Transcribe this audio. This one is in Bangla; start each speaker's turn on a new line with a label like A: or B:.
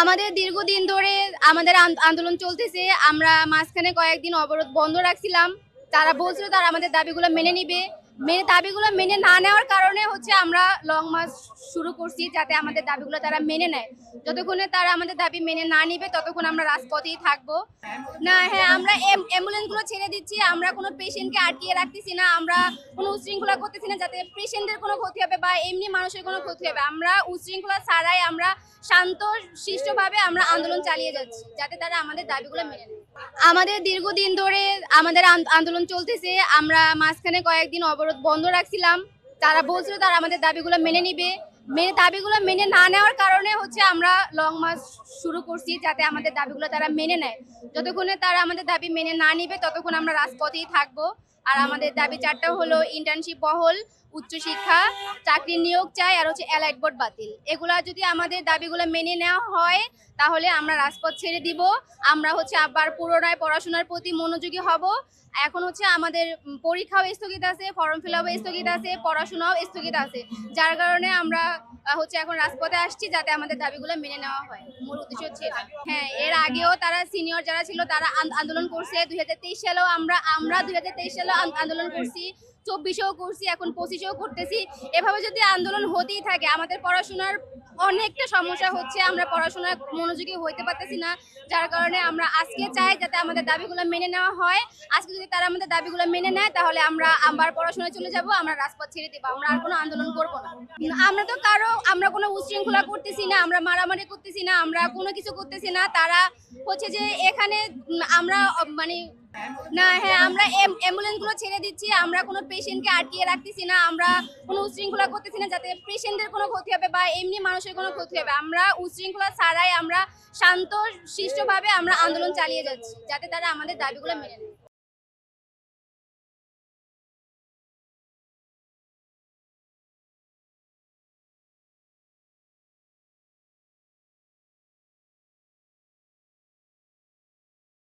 A: আমাদের দীর্ঘদিন ধরে আমাদের আন্দোলন চলতেছে। আমরা মাঝখানে কয়েকদিন অবরোধ বন্ধ রাখছিলাম। তারা বলছিল তারা আমাদের দাবিগুলো মেনে নিবে। মেনে দাবিগুলো মেনে না নেওয়ার কারণে হচ্ছে আমরা লং মার্চ শুরু করছি যাতে আমাদের দাবিগুলো তারা মেনে নেয়। যতক্ষণে তারা আমাদের দাবি মেনে না নিবে, ততক্ষণ আমরা রাজপথেই থাকব। না হ্যাঁ আমরা অ্যাম্বুলেন্সগুলো ছেড়ে দিচ্ছি, আমরা কোনো পেশেন্টকে আটকিয়ে রাখতেছি না, আমরা কোনো উশৃঙ্খলা করতেছি না যাতে পেশেন্টদের কোনো ক্ষতি হবে বা এমনি মানুষের কোনো ক্ষতি হবে। আমরা উশৃঙ্খলা ছাড়াই আমরা শান্ত, শিষ্টভাবে আমরা আন্দোলন চালিয়ে যাচ্ছি, যাতে তারা আমাদের দাবিগুলো মেনে নেয়। আমাদের দীর্ঘদিন ধরে আমাদের আন্দোলন চলতেছে। আমরা মাঝখানে কয়েকদিন অবরোধ বন্ধ রাখছিলাম। তারা বলছিল তারা আমাদের দাবিগুলো মেনে নিবে। মেনে দাবিগুলো মেনে না নেওয়ার কারণে হচ্ছে আমরা লং মার্চ শুরু করছি যাতে আমাদের দাবিগুলো তারা মেনে নেয়। যতক্ষণে তারা আমাদের দাবি মেনে না নিবে, ততক্ষণ আমরা রাজপথেই থাকব। আর আমাদের দাবি চারটা হলো ইন্টার্নশিপ বহল উচ্চশিক্ষা চাকরির নিয়োগ চাই, আর হচ্ছে অ্যালাইট বোর্ড বাতিল। এগুলা যদি আমাদের দাবিগুলো মেনে নেওয়া হয়, তাহলে আমরা রাজপথ ছেড়ে দিব। আমরা হচ্ছে আবার পুনরায় পড়াশোনার প্রতি মনোযোগী হব। এখন হচ্ছে আমাদের পরীক্ষাও স্থগিত আছে ফর্ম ফিল আপও স্থগিত আছে, পড়াশোনাও স্থগিত আছে। যার কারণে আমরা হচ্ছে এখন রাজপথে আসছি যাতে আমাদের দাবিগুলো মেনে নেওয়া হয়। মূল উদ্দেশ্য হচ্ছে হ্যাঁ এর আগেও তারা সিনিয়র যারা ছিল, তারা আন- আন্দোলন করছে। দুই হাজার তেইশ সালেও আমরা আমরা দুই হাজার তেইশ সালেও আন্দোলন করছি, চব্বিশেও করছি, এখন পঁচিশেও করতেছি। এভাবে যদি আন্দোলন হতেই থাকে, আমাদের পড়াশোনার অনেকটা সমস্যা হচ্ছে, আমরা পড়াশোনা মনোযোগী হইতে পারতেছি না। যার কারণে আমরা আজকে চাই যাতে আমাদের দাবিগুলো মেনে নেওয়া হয়। আজকে যদি তারা আমাদের দাবিগুলো মেনে নেয়, তাহলে আমরা আবার পড়াশোনায় চলে যাব, আমরা রাজপথ ছেড়ে দেবো, আমরা আর কোনো আন্দোলন করব না। আমরা তো কারও, আমরা কোনো উশৃঙ্খলা করতেছি না, আমরা মারামারি করতেছি না, আমরা কোনো কিছু করতেছি না। তারা হচ্ছে যে এখানে আমরা মানে না হ্যাঁ আমরা অ্যাম্বুলেন্সগুলো ছেড়ে দিচ্ছি, আমরা কোনো পেশেন্টকে আটকিয়ে রাখতেছি না, আমরা কোনো উশৃঙ্খলা করতেছি না, যাতে পেশেন্টদের কোনো ক্ষতি হবে বা এমনি মানুষের কোনো ক্ষতি হবে। আমরা উশৃঙ্খলা ছাড়াই আমরা শান্ত শিষ্টভাবে আমরা আন্দোলন চালিয়ে যাচ্ছি, যাতে তারা আমাদের দাবিগুলো মেনে নেয়।